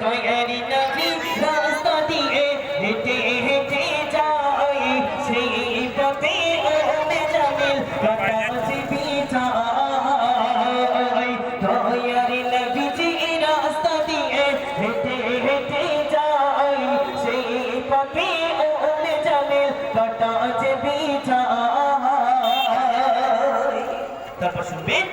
তৈরি নবী রাস্তা দিয়ে হেঁটে হেঁটে যায় তারপর শুনবেন।